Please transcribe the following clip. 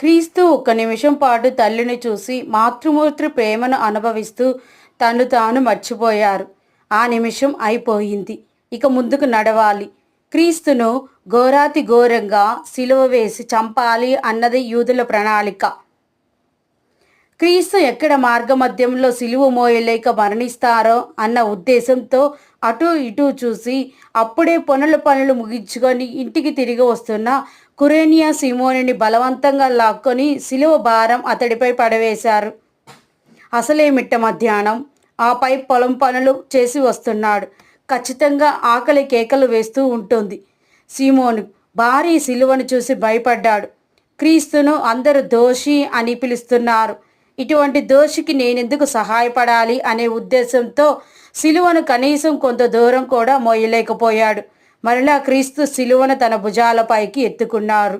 క్రీస్తు ఒక్క నిమిషం పాటు తల్లిని చూసి మాతృమూర్తి ప్రేమను అనుభవిస్తూ తను తాను మర్చిపోయారు. ఆ నిమిషం అయిపోయింది. ఇక ముందుకు నడవాలి. క్రీస్తును ఘోరాతి ఘోరంగా సిలువ వేసి చంపాలి అన్నది యూదుల ప్రణాళిక. క్రీస్తు ఎక్కడ మార్గమధ్యంలో సిలువ మోయలేక మరణిస్తారో అన్న ఉద్దేశంతో అటు ఇటు చూసి అప్పుడే పనుల పనులు ముగించుకొని ఇంటికి తిరిగి వస్తున్న కురేనియా సిమోనిని బలవంతంగా లాక్కొని సిలువ భారం అతడిపై పడవేశారు. అసలే మిట్ట మధ్యాహ్నం. ఆపై పొలం పనులు చేసి వస్తున్నాడు. ఖచ్చితంగా ఆకలి కేకలు వేస్తూ ఉంటుంది. సీమోను భారీ సిలువను చూసి భయపడ్డాడు. క్రీస్తును అందరూ దోషి అని పిలుస్తున్నారు. ఇటువంటి దోషికి నేనెందుకు సహాయపడాలి అనే ఉద్దేశంతో సిలువను కనీసం కొంత దూరం కూడా మోయలేకపోయాడు. మరలా క్రీస్తు సిలువను తన భుజాలపైకి ఎత్తుకున్నారు.